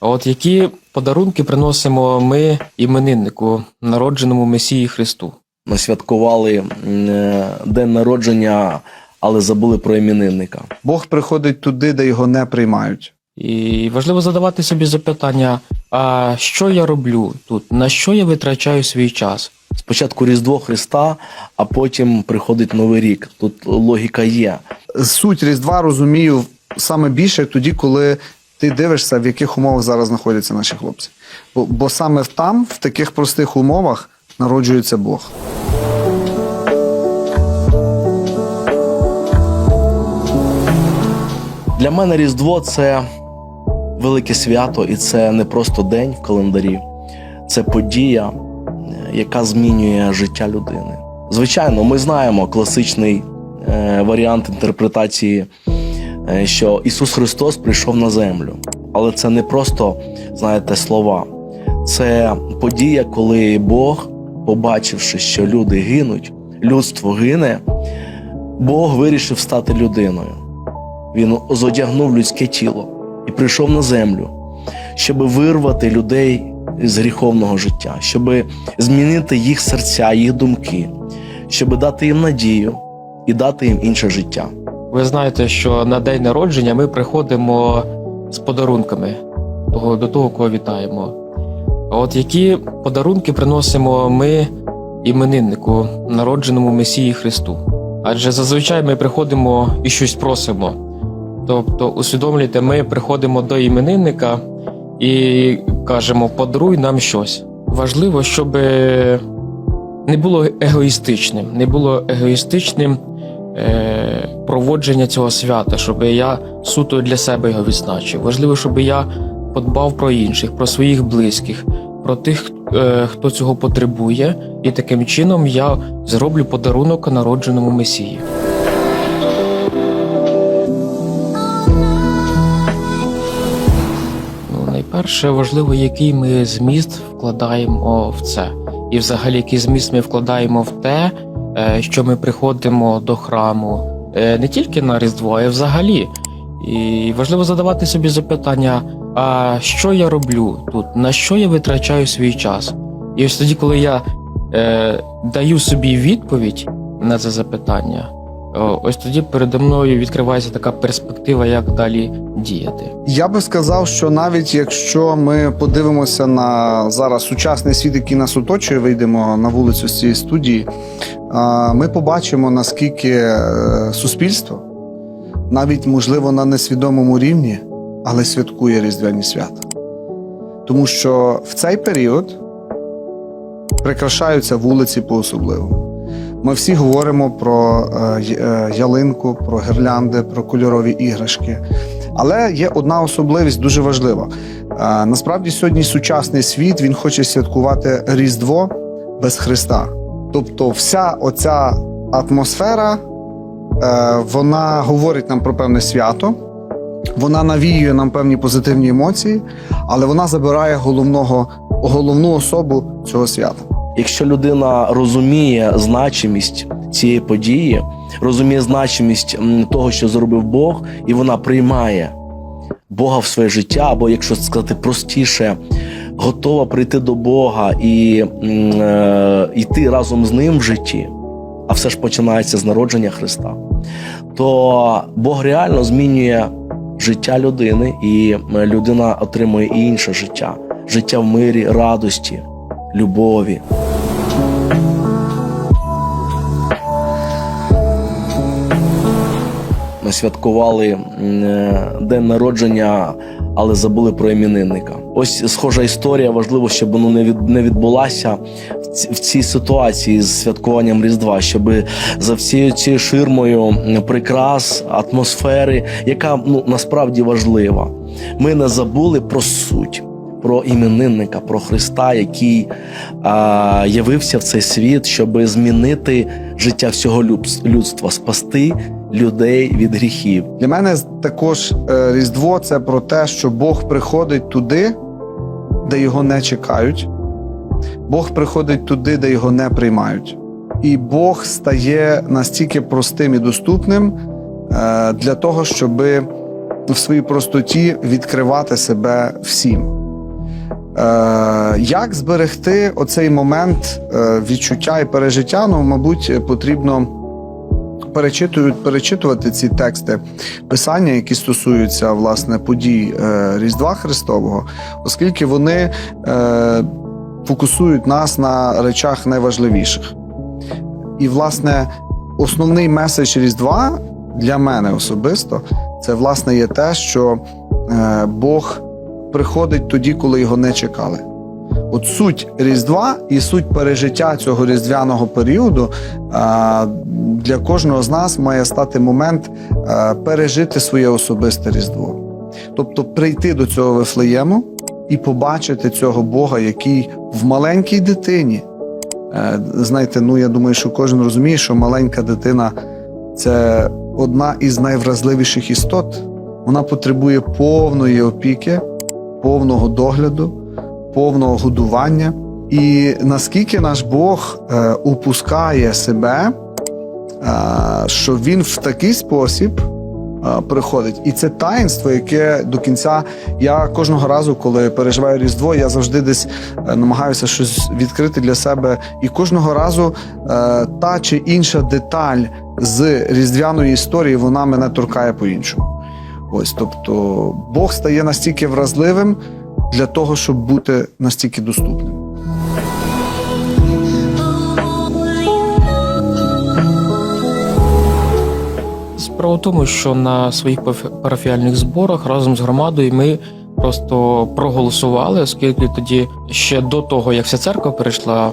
А от які подарунки приносимо ми імениннику, народженому Месії Христу? Ми святкували е, день народження, але забули про іменинника. Бог приходить туди, де його не приймають. І важливо задавати собі запитання: а що я роблю тут? На що я витрачаю свій час? Спочатку Різдво Христа, а потім приходить Новий рік. Тут логіка є. Суть Різдва розумію саме більше тоді, коли ти дивишся, в яких умовах зараз знаходяться наші хлопці. Бо, бо саме там, в таких простих умовах, народжується Бог. Для мене Різдво це велике свято, і це не просто день в календарі, це подія, е, яка змінює життя людини. Звичайно, ми знаємо класичний е, варіант інтерпретації, що Ісус Христос прийшов на землю. Але це не просто, знаєте, слова. Це подія, коли Бог, побачивши, що люди гинуть, людство гине, Бог вирішив стати людиною. Він зодягнув людське тіло і прийшов на землю, щоб вирвати людей з гріховного життя, щоб змінити їх серця, їх думки, щоб дати їм надію і дати їм інше життя. Ви знаєте, що на день народження ми приходимо з подарунками до того, кого вітаємо. А от які подарунки приносимо ми імениннику, народженому Месії Христу? Адже зазвичай ми приходимо і щось просимо. Тобто, усвідомлюйте, ми приходимо до іменинника і кажемо, подаруй нам щось. Важливо, щоб не було егоїстичним, не було егоїстичним е, проводження цього свята, щоб я суто для себе його відзначив. Важливо, щоб я подбав про інших, про своїх близьких, про тих, е, хто цього потребує, і таким чином я зроблю подарунок народженому Месії. Ну, найперше важливо, який ми зміст вкладаємо в це, і взагалі який зміст ми вкладаємо в те, е, що ми приходимо до храму не тільки на Різдво, а й взагалі. І важливо задавати собі запитання: а що я роблю тут? На що я витрачаю свій час? І ось тоді, коли я е, даю собі відповідь на це запитання, ось тоді передо мною відкривається така перспектива, як далі діяти. Я би сказав, що навіть якщо ми подивимося на зараз сучасний світ, який нас оточує, вийдемо на вулицю з цієї студії, ми побачимо, наскільки е, суспільство, навіть можливо на несвідомому рівні, але святкує Різдвяні свята. Тому що в цей період прикрашаються вулиці по-особливому. Ми всі говоримо про е, е, ялинку, про гірлянди, про кольорові іграшки. Але є одна особливість дуже важлива. Насправді, сьогодні сучасний світ він хоче святкувати Різдво без Христа. Тобто, вся оця атмосфера е, вона говорить нам про певне свято, вона навіює нам певні позитивні емоції, але вона забирає головного, головну особу цього свята. Якщо людина розуміє значимість цієї події, розуміє значимість того, що зробив Бог, і вона приймає Бога в своє життя, або якщо сказати простіше, готова прийти до Бога і е, йти разом з ним в житті, а все ж починається з народження Христа, то Бог реально змінює життя людини, і людина отримує інше життя, життя в мирі, радості, любові. Святкували е, день народження, але забули про іменинника. Ось схожа історія. Важливо, щоб воно не від не відбулася в ці- в цій ситуації з святкуванням Різдва, щоб за всією цією ширмою прикрас, атмосфери, яка ну насправді важлива. Ми не забули про суть. Про іменинника, про Христа, який а, явився в цей світ, щоб змінити життя всього людства, спасти людей від гріхів. Для мене також е, Різдво це про те, що Бог приходить туди, де його не чекають. Бог приходить туди, де його не приймають. І Бог стає настільки простим і доступним е, для того, щоб в своїй простоті відкривати себе всім. Е, як зберегти оцей момент е, відчуття і пережиття? Ну, мабуть, потрібно перечитувати, ці тексти писання, які стосуються власне подій е, Різдва Христового, оскільки вони фокусують нас на речах найважливіших. І, власне, основний меседж Різдва для мене особисто це власне є те, що Бог приходить тоді, коли його не чекали. От суть Різдва і суть пережиття цього різдвяного періоду для кожного з нас має стати момент пережити своє особисте Різдво. Тобто прийти до цього Вифлеєму і побачити цього Бога, який в маленькій дитині. Е, Знаєте, ну я думаю, що кожен розуміє, що маленька дитина це одна із найвразливіших істот. Вона потребує повної опіки, повного догляду, повного годування. І наскільки наш Бог е, упускає себе, е, що він в такий спосіб е, приходить. І це таїнство, яке до кінця я кожного разу, коли переживаю Різдво, я завжди десь намагаюся щось відкрити для себе. І кожного разу та чи інша деталь з різдвяної історії вона мене торкає по-іншому. Ось, тобто, Бог стає настільки вразливим для того, щоб бути настільки доступним. Справа в тому, що на своїх парафіальних зборах разом з громадою ми просто проголосували, оскільки тоді ще до того, як вся церква перейшла,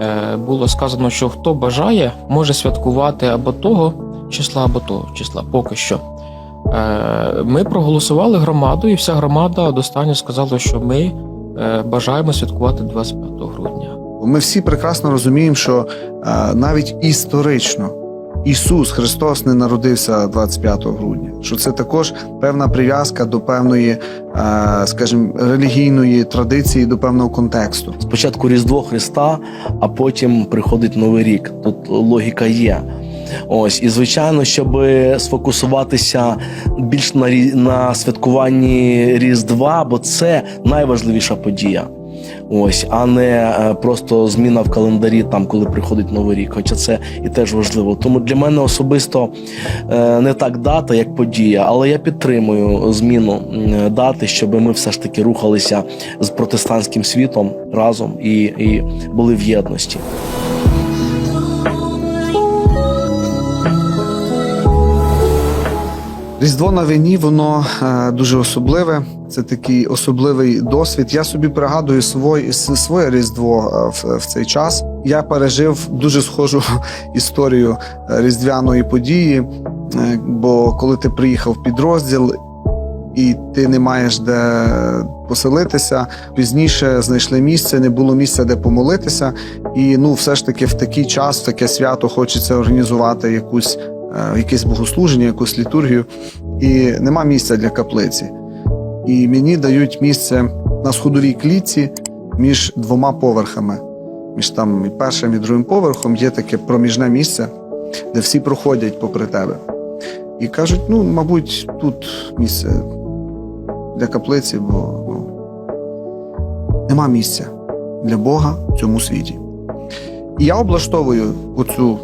е, було сказано, що хто бажає, може святкувати або того числа, або того числа. Поки що. Е, Ми проголосували громаду, і вся громада достатньо сказала, що ми е, бажаємо святкувати 25 грудня. Ми всі прекрасно розуміємо, що е, навіть історично Ісус Христос не народився 25 грудня. Що це також певна прив'язка до певної, скажімо, релігійної традиції, до певного контексту. Спочатку Різдво Христа, а потім приходить Новий рік. Тут логіка є. Ось, і звичайно, щоб сфокусуватися більш на, на святкуванні Різдва, бо це найважливіша подія. Ось, а не е, просто зміна в календарі, там, коли приходить Новий рік. Хоча це і теж важливо. Тому для мене особисто е, не так дата, як подія, але я підтримую зміну дати, щоб ми все ж таки рухалися з протестантським світом разом і, і були в єдності. Різдво на війні, воно е, дуже особливе. Це такий особливий досвід. Я собі пригадую своє, своє Різдво е, в, в цей час. Я пережив дуже схожу історію е, різдвяної події. Бо коли ти приїхав в підрозділ і ти не маєш де поселитися, пізніше знайшли місце, не було місця, де помолитися. І ну, все ж таки в такий час, в таке свято хочеться організувати якусь якесь богослуження, якусь літургію, і нема місця для каплиці. І мені дають місце на сходовій клітці між двома поверхами. Між там і першим і другим поверхом є таке проміжне місце, де всі проходять попри тебе. І кажуть: ну, мабуть, тут місце для каплиці, бо ну, нема місця для Бога в цьому світі. І я облаштовую оцю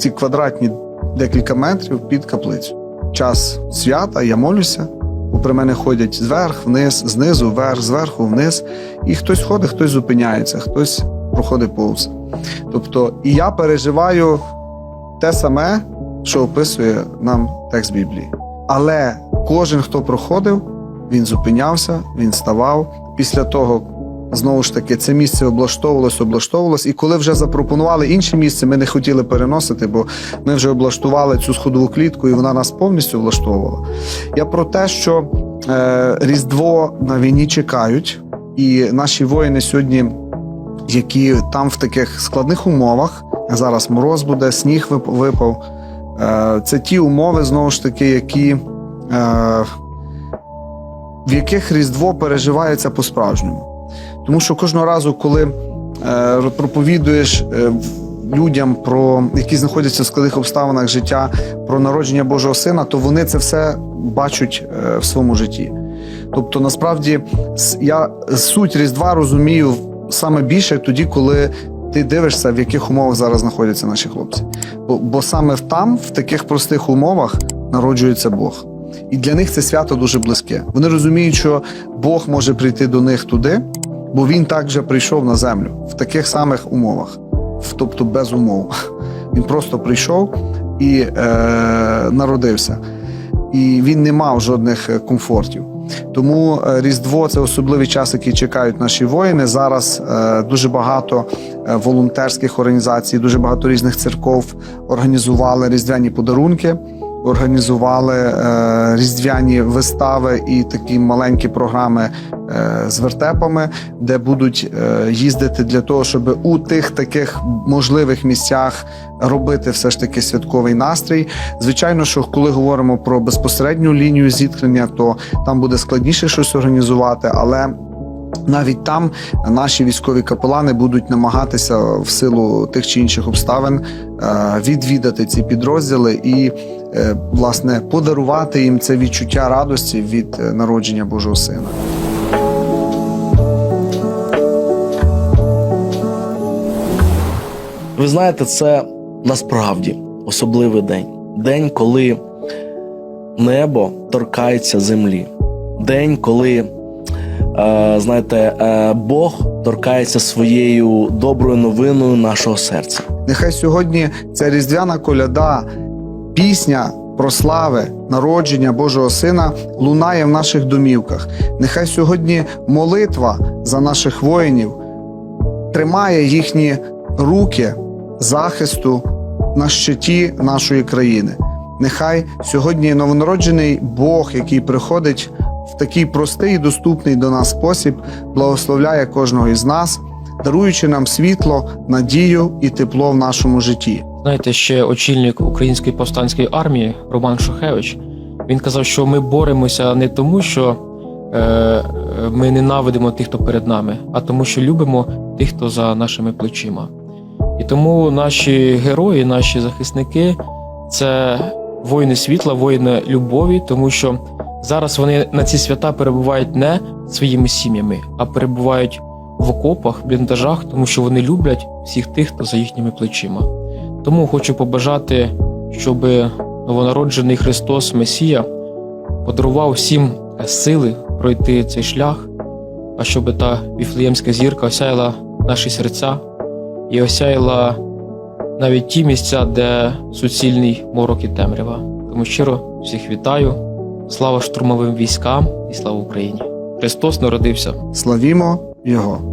ці квадратні декілька метрів під каплицю. Час свята, я молюся, попри мене ходять зверх, вниз, знизу, вверх, зверху, вниз. І хтось ходить, хтось зупиняється, хтось проходить повз. Тобто, і я переживаю те саме, що описує нам текст Біблії. Але кожен, хто проходив, він зупинявся, він ставав. Після того знову ж таки це місце облаштовувалось, облаштовувалось. І коли вже запропонували інше місце, ми не хотіли переносити, бо ми вже облаштували цю сходову клітку, і вона нас повністю влаштовувала. Я про те, що е, Різдво на війні чекають, і наші воїни сьогодні, які там в таких складних умовах, зараз мороз буде, сніг вип- випав. Е, це ті умови, знову ж таки, які. Е, в яких Різдво переживається по-справжньому. Тому що кожного разу, коли е, проповідуєш е, людям, про які знаходяться в складних обставинах життя, про народження Божого Сина, то вони це все бачать е, в своєму житті. Тобто, насправді, я суть Різдва розумію саме більше тоді, коли ти дивишся, в яких умовах зараз знаходяться наші хлопці. Бо, бо саме там, в таких простих умовах, народжується Бог. І для них це свято дуже близьке. Вони розуміють, що Бог може прийти до них туди, бо він також прийшов на землю в таких самих умовах, тобто без умов. Він просто прийшов і е, народився. І він не мав жодних е, комфортів. Тому е, Різдво це особливий час, який чекають наші воїни. Зараз е, дуже багато волонтерських організацій, дуже багато різних церков організували різдвяні подарунки, організували е, різдвяні вистави і такі маленькі програми е, з вертепами, де будуть е, їздити для того, щоб у тих таких можливих місцях робити все ж таки святковий настрій. Звичайно, що коли говоримо про безпосередню лінію зіткнення, то там буде складніше щось організувати, але навіть там наші військові капелани будуть намагатися в силу тих чи інших обставин е, відвідати ці підрозділи і е, власне подарувати їм це відчуття радості від е, народження Божого Сина. Ви знаєте, це насправді особливий день. День, коли небо торкається землі. День, коли, знаєте, е, Бог торкається своєю доброю новиною нашого серця. Нехай сьогодні ця різдвяна коляда, пісня про слави, народження Божого Сина лунає в наших домівках. Нехай сьогодні молитва за наших воїнів тримає їхні руки захисту на щиті нашої країни. Нехай сьогодні новонароджений Бог, який приходить в такий простий і доступний до нас спосіб, благословляє кожного із нас, даруючи нам світло, надію і тепло в нашому житті. Знаєте, ще очільник української повстанської армії Роман Шухевич. Він казав, що ми боремося не тому, що е, ми ненавидимо тих, хто перед нами, а тому, що любимо тих, хто за нашими плечима. І тому наші герої, наші захисники це воїни світла, воїни любові, тому що зараз вони на ці свята перебувають не своїми сім'ями, а перебувають в окопах, бліндажах, тому що вони люблять всіх тих, хто за їхніми плечима. Тому хочу побажати, щоб новонароджений Христос Месія подарував всім сили пройти цей шлях, а щоб та віфлеємська зірка осяяла наші серця і осяяла навіть ті місця, де суцільний морок і темрява. Тому щиро всіх вітаю. Слава штурмовим військам і слава Україні! Христос народився! Славімо Його!